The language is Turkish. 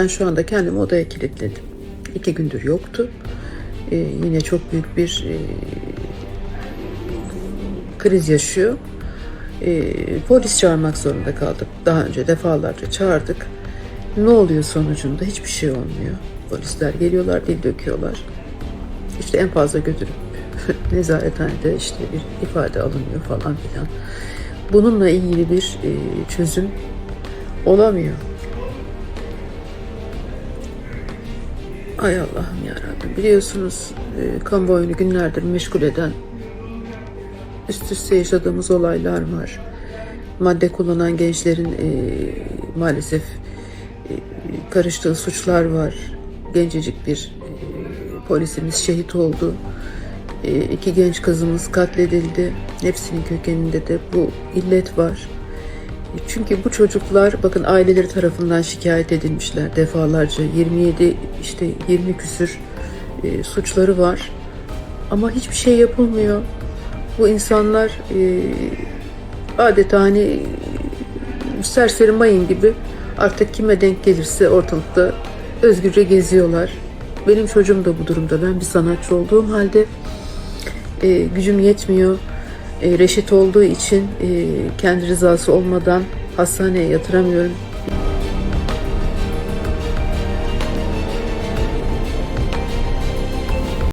Ben şu anda kendimi odaya kilitledim. İki gündür yoktu. Ee, yine çok büyük bir e, kriz yaşıyor. Ee, polis çağırmak zorunda kaldık. Daha önce defalarca çağırdık. Ne oluyor sonucunda? Hiçbir şey olmuyor. Polisler geliyorlar, dil döküyorlar. İşte en fazla götürüp nezarethanede işte bir ifade alınıyor falan filan. Bununla ilgili bir e, çözüm olamıyor. Ay Allah'ım ya Rabbim. Biliyorsunuz e, kamuoyunu günlerdir meşgul eden üst üste yaşadığımız olaylar var. Madde kullanan gençlerin e, maalesef e, karıştığı suçlar var. Gencecik bir e, polisimiz şehit oldu. E, iki genç kızımız katledildi. Hepsinin kökeninde de bu illet var. Çünkü bu çocuklar bakın aileleri tarafından şikayet edilmişler defalarca. 27 işte 20 küsür e, suçları var. Ama hiçbir şey yapılmıyor. Bu insanlar e, adeta hani serseri mayın gibi artık kime denk gelirse ortalıkta özgürce geziyorlar. Benim çocuğum da bu durumda. Ben bir sanatçı olduğum halde e, gücüm yetmiyor. E, reşit olduğu için e, kendi rızası olmadan hastaneye yatıramıyorum.